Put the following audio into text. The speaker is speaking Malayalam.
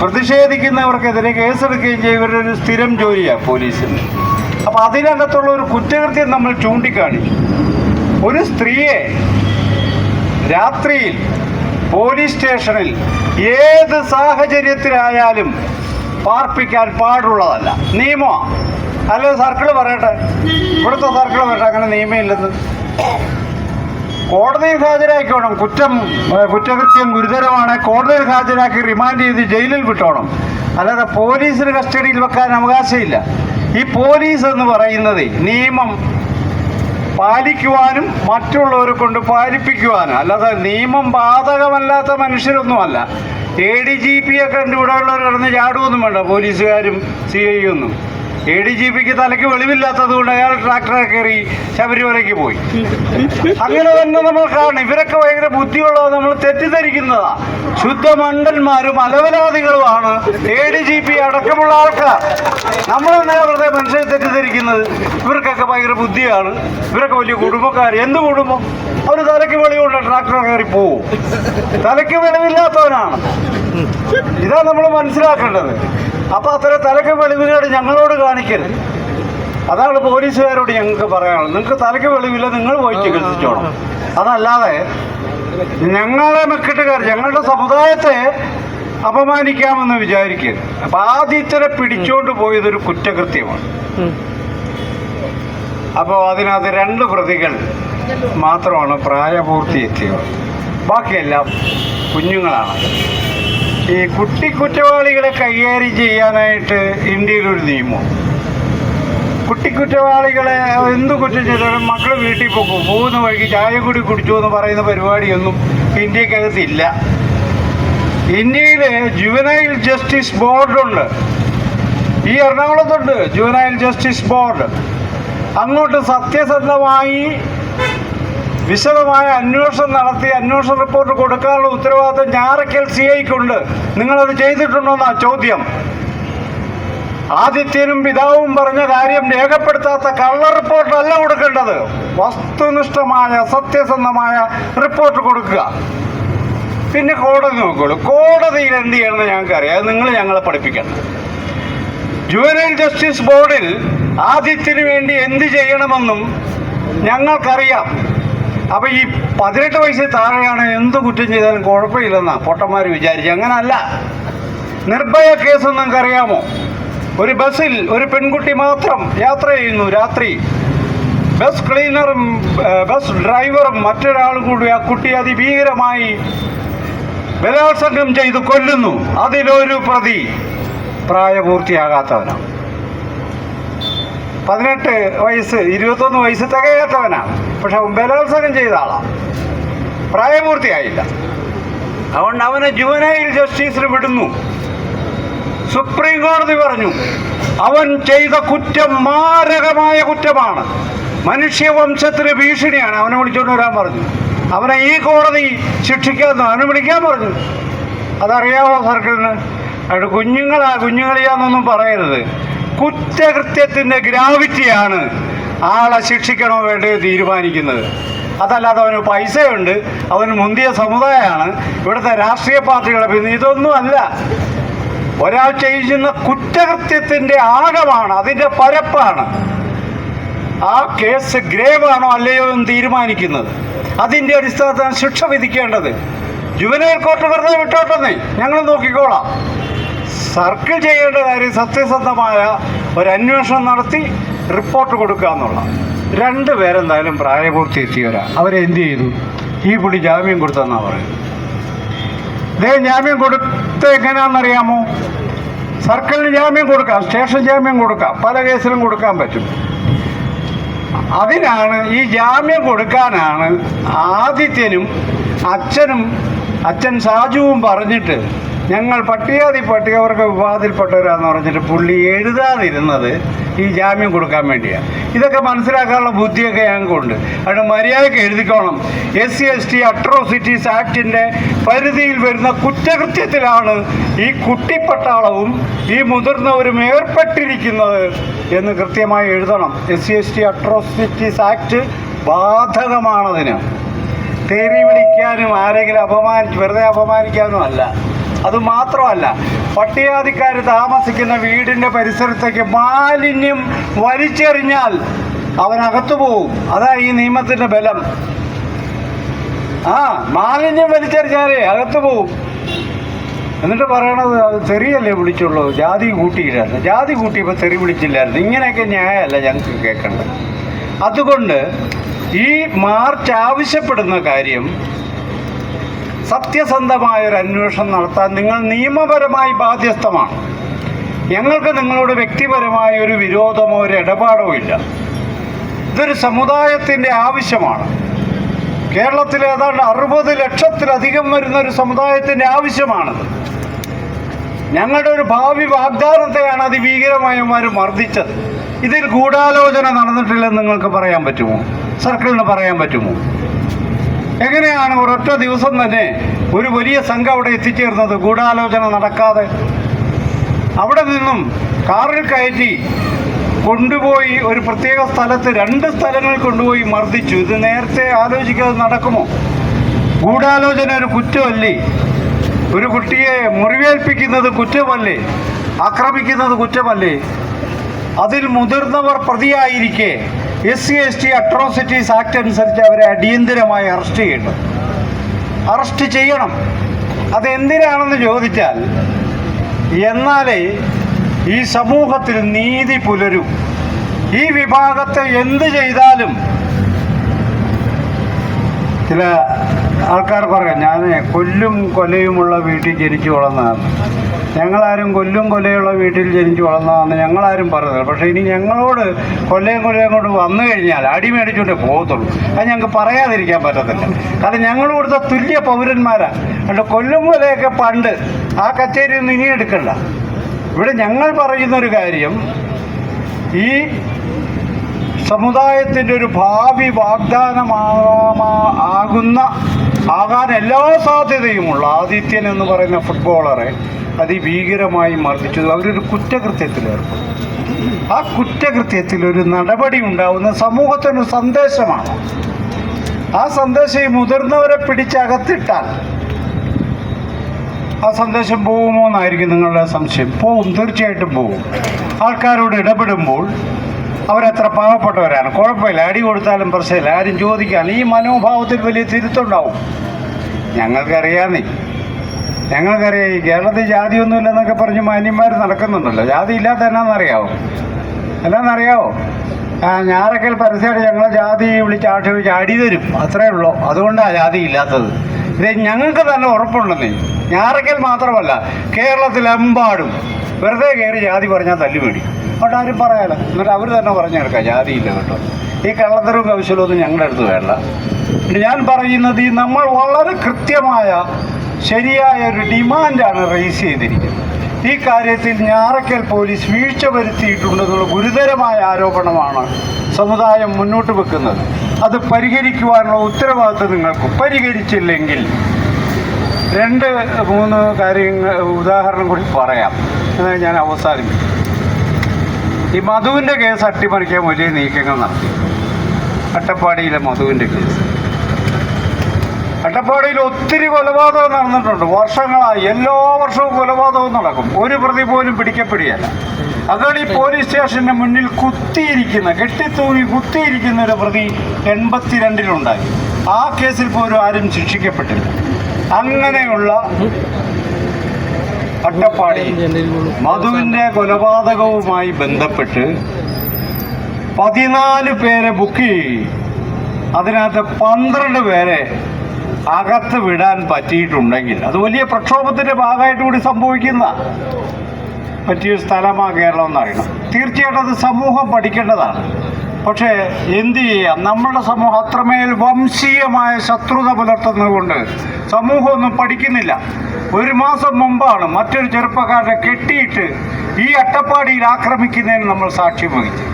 പ്രതിഷേധിക്കുന്നവർക്കെതിരെ കേസെടുക്കുകയും ചെയ്യും. ഇവരുടെ ഒരു സ്ഥിരം ജോലിയാണ് പോലീസിന് അപ്പോൾ അതിനകത്തുള്ള ഒരു കുറ്റകൃത്യം നമ്മൾ ചൂണ്ടിക്കാണിച്ചു. ഒരു സ്ത്രീയെ രാത്രിയിൽ പോലീസ് സ്റ്റേഷനിൽ ഏത് സാഹചര്യത്തിലായാലും പാർപ്പിക്കാൻ പാടുള്ളതല്ല. നിയമമാണ് അല്ലെ സർക്കിൾ പറയട്ടെ? ഇവിടുത്തെ സർക്കിൾ പറയട്ടെ? അങ്ങനെ നിയമമില്ലെന്ന്. കോടതിയിൽ ഹാജരാക്കിക്കോണം. കുറ്റം കുറ്റകൃത്യം ഗുരുതരമാണ്. കോടതിയിൽ ഹാജരാക്കി റിമാൻഡ് ചെയ്ത് ജയിലിൽ വിട്ടോണം. അല്ലാതെ പോലീസിന് കസ്റ്റഡിയിൽ വെക്കാൻ അവകാശമില്ല. ഈ പോലീസ് എന്ന് പറയുന്നത് നിയമം പാലിക്കുവാനും മറ്റുള്ളവരെ കൊണ്ട് പാലിപ്പിക്കുവാനും. അല്ലാതെ നിയമം ബാധകമല്ലാത്ത മനുഷ്യരൊന്നുമല്ല. എ ഡി ജി പി ഒക്കെ ഉണ്ട് ഇവിടെ ഉള്ളവർ കിടന്ന് ചാടുമൊന്നും വേണ്ട. പോലീസുകാരും സി ഐ ഒന്നും. എ ഡി ജി പിക്ക് തലയ്ക്ക് വെളിവില്ലാത്തത് കൊണ്ട് അയാൾ ട്രാക്ടറെ കയറി ശബരിമലയ്ക്ക് പോയി. അങ്ങനെ തന്നെ നമ്മൾ കാണണം ഇവരൊക്കെ ഭയങ്കര ബുദ്ധിയുള്ളത് നമ്മൾ തെറ്റിദ്ധരിക്കുന്നതാ. ശുദ്ധ മണ്ടന്മാരും അലവലാദികളുമാണ് എ ഡി ജി പി അടക്കമുള്ള ആൾക്കാർ. നമ്മൾ തന്നെ വെറുതെ മനുഷ്യരെ തെറ്റിദ്ധരിക്കുന്നത്? ഇവർക്കൊക്കെ ഭയങ്കര ബുദ്ധിയാണ്. ഇവരൊക്കെ വലിയ കുടുംബക്കാർ എന്ത് കുടുംബം? അവർ തലയ്ക്ക് വെളിവുണ്ട് ട്രാക്ടർ കയറി പോവും. തലയ്ക്ക് വെളിവില്ലാത്തവനാണ്. ഇതാ നമ്മൾ മനസ്സിലാക്കേണ്ടത്. അപ്പൊ അത്തരം തലക്ക് വെളിവിനോട് ഞങ്ങളോട് കാണിക്കരുത്. അതാണ് പോലീസുകാരോട് ഞങ്ങൾക്ക് പറയാനുള്ളത്. നിങ്ങൾക്ക് തലക്ക് വെളിവില്ല നിങ്ങൾ പോയി ചികിത്സിച്ചോണം. അതല്ലാതെ ഞങ്ങളെ മെക്കിട്ടുകാർ ഞങ്ങളുടെ സമുദായത്തെ അപമാനിക്കാമെന്ന് വിചാരിക്കരുത്. ആദ്യത്തിനെ പിടിച്ചോണ്ട് പോയതൊരു കുറ്റകൃത്യമാണ്. അപ്പോൾ അതിനകത്ത് രണ്ട് പ്രതികൾ മാത്രമാണ് പ്രായപൂർത്തി എത്തിയത് ബാക്കിയെല്ലാം കുഞ്ഞുങ്ങളാണ്. ഈ കുട്ടി കുറ്റവാളികളെ കൈകാര്യം ചെയ്യാനായിട്ട് ഇന്ത്യയിൽ ഒരു നിയമം. കുട്ടി കുറ്റവാളികളെ എന്ത് കുറ്റം ചെയ്താലും മക്കൾ വീട്ടിൽ പോകും പോകുന്ന വഴിക്ക് ചായ കൂടി കുടിച്ചു എന്ന് പറയുന്ന പരിപാടിയൊന്നും ഇന്ത്യക്കകത്തില്ല. ഇന്ത്യയിൽ ജുവനൈൽ ജസ്റ്റിസ് ബോർഡുണ്ട് ഈ എറണാകുളത്തുണ്ട് ജുവനൈൽ ജസ്റ്റിസ് ബോർഡ് അങ്ങോട്ട് സത്യസന്ധമായി വിശദമായ അന്വേഷണം നടത്തി അന്വേഷണ റിപ്പോർട്ട് കൊടുക്കാനുള്ള ഉത്തരവാദിത്വം ഞാറക്കൽ സി ഐക്കുണ്ട് നിങ്ങളത് ചെയ്തിട്ടുണ്ടോന്നാ ചോദ്യം. ആദിത്യനും പിതാവും പറഞ്ഞ കാര്യം രേഖപ്പെടുത്താത്ത കള്ള റിപ്പോർട്ടല്ല കൊടുക്കേണ്ടത്. വസ്തുനിഷ്ഠമായ സത്യസന്ധമായ റിപ്പോർട്ട് കൊടുക്കുക. പിന്നെ കോടതി നോക്കുള്ളൂ. കോടതിയിൽ എന്ത് ചെയ്യണമെന്ന് ഞങ്ങൾക്കറിയാം. അത് നിങ്ങൾ ഞങ്ങളെ പഠിപ്പിക്കണം. ജുവനൈൽ ജസ്റ്റിസ് ബോർഡിൽ ആദിത്യന് വേണ്ടി എന്ത് ചെയ്യണമെന്നും ഞങ്ങൾക്കറിയാം. അപ്പൊ ഈ പതിനെട്ട് വയസ്സിൽ താഴെയാണ് എന്ത് കുറ്റം ചെയ്താലും കുഴപ്പമില്ലെന്നാ പൊട്ടന്മാർ വിചാരിച്ചു അങ്ങനല്ല. നിർഭയ കേസ് നിങ്ങൾക്കറിയാമോ? ഒരു ബസ്സിൽ ഒരു പെൺകുട്ടി മാത്രം യാത്ര ചെയ്യുന്നു രാത്രി. ബസ് ക്ലീനറും ബസ് ഡ്രൈവറും മറ്റൊരാളും കൂടി ആ കുട്ടി അതിഭീകരമായി ബലാത്സംഗം ചെയ്ത് കൊല്ലുന്നു. അതിലൊരു പ്രതി പ്രായപൂർത്തിയാകാത്തവനാണ്. പതിനെട്ട് വയസ്സ് ഇരുപത്തൊന്ന് വയസ്സ് തികയാത്തവനാണ് പക്ഷെ അവൻ ബലാത്സംഗം ചെയ്ത ആളാണ് പ്രായപൂർത്തിയായില്ല. അതുകൊണ്ട് അവനെ ജുവനൈൽ ജസ്റ്റിസിന് വിടുന്നു. സുപ്രീം കോടതി പറഞ്ഞു അവൻ ചെയ്ത കുറ്റം മാരകമായ കുറ്റമാണ്. മനുഷ്യവംശത്തിന് ഭീഷണിയാണ്. അവനെ വിളിച്ചുകൊണ്ട് വരാൻ പറഞ്ഞു. അവനെ ഈ കോടതി ശിക്ഷിക്കാമെന്ന് അവനെ വിളിക്കാൻ പറഞ്ഞു. അതറിയാമോ സർക്കിളിന്? അവിടെ കുഞ്ഞുങ്ങളാ കുഞ്ഞുങ്ങളിയാന്നൊന്നും പറയരുത്. കുറ്റകൃത്യത്തിന്റെ ഗ്രാവിറ്റിയാണ് ആളെ ശിക്ഷിക്കണോ വേണ്ടയോ തീരുമാനിക്കുന്നത്. അതല്ലാതെ അവന് പൈസയുണ്ട് അവന് മുന്തിയ സമുദായമാണ് ഇവിടുത്തെ രാഷ്ട്രീയ പാർട്ടികളെ പിന്നെ ഇതൊന്നും അല്ല. ഒരാൾ ചെയ്യുന്ന കുറ്റകൃത്യത്തിന്റെ ആഴമാണ് അതിന്റെ പരപ്പാണ്. ആ കേസ് ഗ്രേവാണോ അല്ലയോ എന്ന് തീരുമാനിക്കുന്നത്. അതിന്റെ അടിസ്ഥാനത്തിലാണ് ശിക്ഷ വിധിക്കേണ്ടത്. ജുവനൈൽ കോർട്ട് വെറുതെ വിട്ടോട്ടെന്നേ. ഞങ്ങൾ നോക്കിക്കോളാം. സർക്കിൾ ചെയ്യേണ്ട കാര്യം സത്യസന്ധമായ ഒരു അന്വേഷണം നടത്തി റിപ്പോർട്ട് കൊടുക്കുക എന്നുള്ള. രണ്ട് പേരെന്തായാലും പ്രായപൂർത്തി എത്തിയവരാ അവരെന്ത് ചെയ്തു? ഈ പുള്ളി ജാമ്യം കൊടുത്തെന്നാ പറയുന്നത്. ഇദ്ദേഹം ജാമ്യം കൊടുത്ത് എങ്ങനെയാണെന്നറിയാമോ? സർക്കിളിന് ജാമ്യം കൊടുക്കാം സ്റ്റേഷൻ ജാമ്യം കൊടുക്കാം പല കേസിലും കൊടുക്കാൻ പറ്റും. അതിനാണ് ഈ ജാമ്യം കൊടുക്കാനാണ് ആദിത്യനും അച്ഛനും അച്ഛൻ സാജുവും പറഞ്ഞിട്ട് ഞങ്ങൾ പട്ടികജാതി പട്ടികവർഗ വിഭാഗത്തിൽപ്പെട്ടവരാന്ന് പറഞ്ഞിട്ട് പുള്ളി എഴുതാതിരുന്നത് ഈ ജാമ്യം കൊടുക്കാൻ വേണ്ടിയാണ് ഇതൊക്കെ മനസ്സിലാക്കാനുള്ള ബുദ്ധിയൊക്കെ ഞങ്ങൾക്കുണ്ട്. അതുകൊണ്ട് മര്യാദയ്ക്ക് എഴുതിക്കോണം. S C S T atrocities ആക്ടിന്റെ പരിധിയിൽ വരുന്ന കുറ്റകൃത്യത്തിലാണ് ഈ കുട്ടിപ്പട്ടാളവും ഈ മുതിർന്നവരും ഏർപ്പെട്ടിരിക്കുന്നത് എന്ന് കൃത്യമായി എഴുതണം. S C S T atrocities act ബാധകമാണതിന്. തെറി വിളിക്കാനും ആരെങ്കിലും അപമാനിച്ച് വെറുതെ അപമാനിക്കാനും അല്ല. അത് മാത്രമല്ല പട്ടികാതിക്കാർ താമസിക്കുന്ന വീടിന്റെ പരിസരത്തേക്ക് മാലിന്യം വലിച്ചെറിഞ്ഞാൽ അവനകത്തു പോവും. അതാ ഈ നിയമത്തിന്റെ ബലം. ആ മാലിന്യം വലിച്ചെറിഞ്ഞാലേ അകത്തു പോവും. എന്നിട്ട് പറയണത് അത് തെറിയല്ലേ വിളിച്ചുള്ളൂ? ജാതി കൂട്ടിയില്ലായിരുന്നു. ജാതി കൂട്ടിയപ്പോൾ തെറി വിളിച്ചില്ലായിരുന്നു. ഇങ്ങനെയൊക്കെ ന്യായമല്ല ഞങ്ങൾക്ക് കേൾക്കേണ്ടത്. അതുകൊണ്ട് ഈ മാർച്ച് ആവശ്യപ്പെടുന്ന കാര്യം സത്യസന്ധമായ ഒരു അന്വേഷണം നടത്താൻ നിങ്ങൾ നിയമപരമായി ബാധ്യസ്ഥമാണ്. ഞങ്ങൾക്ക് നിങ്ങളോട് വ്യക്തിപരമായ ഒരു വിരോധമോ ഒരു ഇടപാടോ ഇല്ല. ഇതൊരു സമുദായത്തിന്റെ ആവശ്യമാണ്. കേരളത്തിൽ ഏതാണ്ട് അറുപത് ലക്ഷത്തിലധികം വരുന്ന ഒരു സമുദായത്തിന്റെ ആവശ്യമാണത്. ഞങ്ങളുടെ ഒരു ഭാവി വാഗ്ദാനത്തെയാണ് അതിഭീകരമായമാർ മർദ്ദിച്ചത്. ഇതിൽ ഗൂഢാലോചന നടന്നിട്ടില്ലെന്ന് നിങ്ങൾക്ക് പറയാൻ പറ്റുമോ? സർക്കിളിന് പറയാൻ പറ്റുമോ? എങ്ങനെയാണ് ഒരൊറ്റ ദിവസം തന്നെ ഒരു വലിയ സംഘം അവിടെ എത്തിച്ചേർന്നത്? ഗൂഢാലോചന നടക്കാതെ. അവിടെ നിന്നും കാറിൽ കയറ്റി കൊണ്ടുപോയി ഒരു പ്രത്യേക സ്ഥലത്ത് രണ്ട് സ്ഥലങ്ങൾ കൊണ്ടുപോയി മർദ്ദിച്ചു. ഇത് നേരത്തെ ആലോചിക്കാതെ നടക്കുമോ? ഗൂഢാലോചന ഒരു കുറ്റമല്ലേ? ഒരു കുട്ടിയെ മുറിവേൽപ്പിക്കുന്നത് കുറ്റമല്ലേ? ആക്രമിക്കുന്നത് കുറ്റമല്ലേ? അതിൽ മുതിർന്നവർ പ്രതിയായിരിക്കെ. S C S T atrocities act അനുസരിച്ച് അവരെ അടിയന്തിരമായി അറസ്റ്റ് ചെയ്യണം അറസ്റ്റ് ചെയ്യണം. അതെന്തിനാണെന്ന് ചോദിച്ചാൽ എന്നാലേ ഈ സമൂഹത്തിൽ നീതി പുലരും. ഈ വിഭാഗത്തെ എന്ത് ചെയ്താലും ചില ആൾക്കാർ പറയാം ഞാൻ കൊല്ലും കൊലയുമുള്ള വീട്ടിൽ ജനിച്ചു വളർന്നതാണ്. ഞങ്ങളാരും കൊല്ലും കൊല്ലയുള്ള വീട്ടിൽ ജനിച്ചു വളർന്നതാണെന്ന് ഞങ്ങളാരും പറഞ്ഞത് പക്ഷേ ഇനി ഞങ്ങളോട് കൊല്ലയും കൊല്ലയും കൊണ്ട് വന്നു കഴിഞ്ഞാൽ അടി മേടിച്ചുകൊണ്ടേ പോകത്തുള്ളൂ. അത് ഞങ്ങൾക്ക് പറയാതിരിക്കാൻ പറ്റത്തില്ല. കാരണം ഞങ്ങൾ ഇവിടുത്തെ തുല്യ പൗരന്മാരാണ് അതുകൊണ്ട് കൊല്ലും കൊലയൊക്കെ പണ്ട് ആ കച്ചേരി ഒന്നും ഇനി എടുക്കണ്ട. ഇവിടെ ഞങ്ങൾ പറയുന്നൊരു കാര്യം ഈ സമുദായത്തിന്റെ ഒരു ഭാവി വാഗ്ദാനമാ ആകുന്ന ആകാൻ എല്ലാ സാധ്യതയുമുള്ള ആദിത്യൻ എന്ന് പറയുന്ന ഫുട്ബോളറെ അതിഭീകരമായി മർദ്ദിച്ചു അവരൊരു കുറ്റകൃത്യത്തിൽ ഏർപ്പെടും ആ കുറ്റകൃത്യത്തിൽ ഒരു നടപടി ഉണ്ടാവുന്ന സമൂഹത്തിന് സന്ദേശമാണ്. ആ സന്ദേശം ഈ മുതിർന്നവരെ പിടിച്ചകത്തിട്ടാൽ ആ സന്ദേശം പോകുമോ എന്നായിരിക്കും നിങ്ങളുടെ സംശയം. പോവും തീർച്ചയായിട്ടും പോവും. ആൾക്കാരോട് ഇടപെടുമ്പോൾ അവരെത്ര പാവപ്പെട്ടവരാണ്. കുഴപ്പമില്ല. അടി കൊടുത്താലും പ്രശ്നമില്ല. ആരും ചോദിക്കാൻ ഈ മനോഭാവത്തിൽ വലിയ തിരുത്തുണ്ടാവും. ഞങ്ങൾക്കറിയാന്നേ. ഞങ്ങൾക്കറിയാം. ഈ കേരളത്തിൽ ജാതിയൊന്നുമില്ലെന്നൊക്കെ പറഞ്ഞ് മാന്യന്മാർ നടക്കുന്നുണ്ടല്ലോ. ജാതി ഇല്ലാത്ത എന്നാന്നറിയാവോ എന്നാന്നറിയാവോ ഞാറക്കൽ പരസ്യമായിട്ട് ഞങ്ങളെ ജാതി വിളിച്ച് ആക്ഷേപിച്ച് അടി തരും. അത്രേ ഉള്ളൂ. അതുകൊണ്ടാണ് ജാതി ഇല്ലാത്തത് ഇത് ഞങ്ങൾക്ക് തന്നെ ഉറപ്പുണ്ടെന്നേ. ഞാറക്കൽ മാത്രമല്ല കേരളത്തിലെമ്പാടും വെറുതെ കയറി ജാതി പറഞ്ഞാൽ തല്ലി അതുകൊണ്ട് ആരും പറയാല എന്നിട്ട് അവർ തന്നെ പറഞ്ഞെടുക്കാം ജാതിയില്ല കേട്ടോ. ഈ കള്ളത്തരവും കൗശലമൊന്നും ഞങ്ങളുടെ അടുത്ത് വേണ്ട ഞാൻ പറയുന്നത് ഈ നമ്മൾ വളരെ കൃത്യമായ ശരിയായ ഒരു ഡിമാൻഡാണ് റേസ് ചെയ്തിരിക്കുന്നത്. ഈ കാര്യത്തിൽ ഞാറക്കൽ പോലീസ് വീഴ്ച വരുത്തിയിട്ടുണ്ടെന്നുള്ള ഗുരുതരമായ ആരോപണമാണ് സമുദായം മുന്നോട്ട് വെക്കുന്നത്. അത് പരിഹരിക്കുവാനുള്ള ഉത്തരവാദിത്വം നിങ്ങൾക്ക്. പരിഹരിച്ചില്ലെങ്കിൽ രണ്ട് മൂന്ന് കാര്യങ്ങൾ ഉദാഹരണം കൂടി പറയാം. എന്നാൽ ഞാൻ അവസാനിപ്പിക്കും. ഈ മധുവിന്റെ കേസ് അട്ടിമറിക്കാൻ വലിയ നീക്കങ്ങൾ നടത്തി. അട്ടപ്പാടിയിലെ മധുവിന്റെ കേസ്. അട്ടപ്പാടിയിൽ ഒത്തിരി കൊലപാതകം നടന്നിട്ടുണ്ട്. വർഷങ്ങളായി എല്ലാ വർഷവും കൊലപാതകവും നടക്കും. ഒരു പ്രതി പോലും പിടിക്കപ്പെടുകയല്ല. അതാണ് ഈ പോലീസ് സ്റ്റേഷന്റെ മുന്നിൽ കുത്തിയിരിക്കുന്ന കെട്ടിത്തൂങ്ങി കുത്തിയിരിക്കുന്ന ഒരു പ്രതി എൺപത്തിരണ്ടിലുണ്ടായി. ആ കേസിൽ പോലും ആരും ശിക്ഷിക്കപ്പെട്ടില്ല. അങ്ങനെയുള്ള അട്ടപ്പാടി. മധുവിന്റെ കൊലപാതകവുമായി ബന്ധപ്പെട്ട് പതിനാല് പേരെ ബുക്ക് അതിനകത്ത് പന്ത്രണ്ട് പേരെ അകത്ത് വിടാൻ പറ്റിയിട്ടുണ്ടെങ്കിൽ. അത് വലിയ പ്രക്ഷോഭത്തിന്റെ ഭാഗമായിട്ട് കൂടി സംഭവിക്കുന്ന പറ്റിയൊരു സ്ഥലമാണ് കേരളം എന്നറിയണം. തീർച്ചയായിട്ടും അത് സമൂഹം പഠിക്കേണ്ടതാണ്. പക്ഷേ എന്ത് ചെയ്യാം? നമ്മളുടെ സമൂഹം അത്രമേൽ വംശീയമായ ശത്രുത പുലർത്തുന്നതുകൊണ്ട് സമൂഹമൊന്നും പഠിക്കുന്നില്ല. ഒരു മാസം മുമ്പാണ് മറ്റൊരു ചെറുപ്പക്കാരനെ കെട്ടിയിട്ട് ഈ അട്ടപ്പാടിയിൽ ആക്രമിക്കുന്നതിന് നമ്മൾ സാക്ഷ്യം വഹിച്ചത്.